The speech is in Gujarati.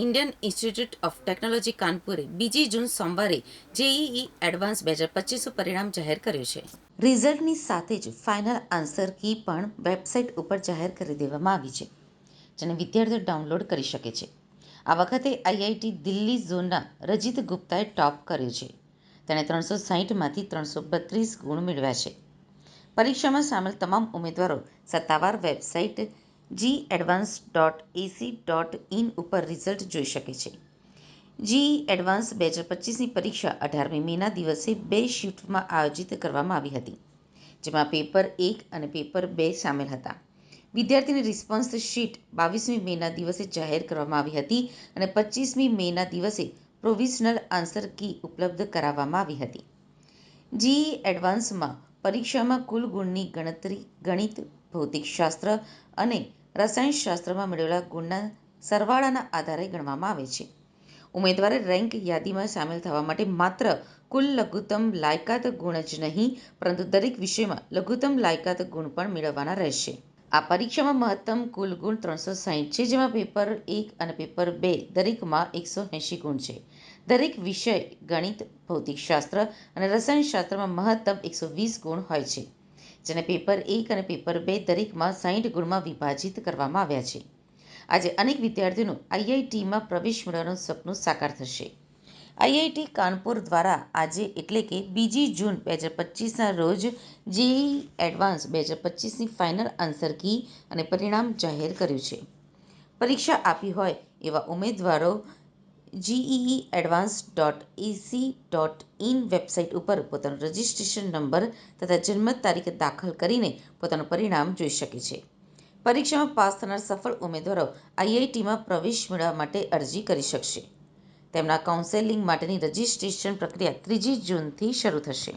ઇન્ડિયન ઇન્સ્ટિટ્યૂટ ઓફ ટેકનોલોજી કાનપુરે બીજી જૂન સોમવારે જેઈઈ એડવાન્સ બે હજાર પચીસનું પરિણામ જાહેર કર્યું છે. રિઝલ્ટની સાથે જ ફાઇનલ આન્સર કી પણ વેબસાઇટ ઉપર જાહેર કરી દેવામાં આવી છે, જેને વિદ્યાર્થીઓ ડાઉનલોડ કરી શકે છે. આ વખતે આઈઆઈટી દિલ્હી ઝોનના રજિત ગુપ્તાએ ટોપ કર્યું છે. તેણે ત્રણસો સાહીઠમાંથી ત્રણસો બત્રીસ ગુણ મેળવ્યા છે. પરીક્ષામાં સામેલ તમામ ઉમેદવારો સત્તાવાર website JEE advance dot AC dot in ઉપર રિઝલ્ટ જોઈ શકે છે. જીઈ એડવાન્સ બે હજાર પચીસની પરીક્ષા અઢારમી મેના દિવસે બે શિફ્ટમાં આયોજિત કરવામાં આવી હતી, જેમાં પેપર એક અને પેપર બે સામેલ હતા. વિદ્યાર્થીની રિસ્પોન્સ શીટ બાવીસમી મેના દિવસે જાહેર કરવામાં આવી હતી અને પચીસમી મેના દિવસે પ્રોવિઝનલ આન્સર કી ઉપલબ્ધ કરાવવામાં આવી હતી. જીઈ એડવાન્સમાં પરીક્ષામાં કુલ ગુણની ગણતરી, ગણિત, ભૌતિકશાસ્ત્ર અને રસાયણશાસ્ત્રમાં મેળવેલા ગુણના સરવાળાના આધારે ગણવામાં આવે છે. ઉમેદવારે રેન્ક યાદીમાં સામેલ થવા માટે માત્ર કુલ લઘુત્તમ લાયકાત ગુણ જ નહીં, પરંતુ દરેક વિષયમાં લઘુત્તમ લાયકાત ગુણ પણ મેળવવાના રહેશે. આ પરીક્ષામાં મહત્તમ કુલ ગુણ ત્રણસો સાહીઠ છે, જેમાં પેપર એક અને પેપર બે દરેકમાં એકસો એંશી ગુણ છે. દરેક વિષય ગણિત ભૌતિકશાસ્ત્ર અને રસાયણશાસ્ત્રમાં મહત્તમ એકસો વીસ ગુણ હોય છે, જેને પેપર એક અને પેપર બે દરેકમાં સાહીઠ ગુણમાં વિભાજિત કરવામાં આવ્યા છે. આજે અનેક વિદ્યાર્થીઓનું આઈઆઈટીમાં પ્રવેશ મેળવવાનું સપનું સાકાર થશે. આઈઆઈટી કાનપુર દ્વારા આજે એટલે કે બીજી જૂન બે હજાર પચીસના રોજ જેઈઈ એડવાન્સ બે હજાર પચીસની ફાઇનલ આન્સર કી અને પરિણામ જાહેર કર્યું છે. પરીક્ષા આપી હોય એવા ઉમેદવારો JEE advance dot AC dot in website ઉપર પોતાનો રજિસ્ટ્રેશન નંબર તથા જન્મ તારીખ દાખલ કરીને પોતાનું પરિણામ જોઈ શકે છે. પરીક્ષામાં પાસ થનાર સફળ ઉમેદવારો આઈઆઈટીમાં પ્રવેશ મેળવવા માટે અરજી કરી શકશે. તેમના કાઉન્સેલિંગ માટેની રજિસ્ટ્રેશન પ્રક્રિયા ત્રીજી જૂનથી શરૂ થશે.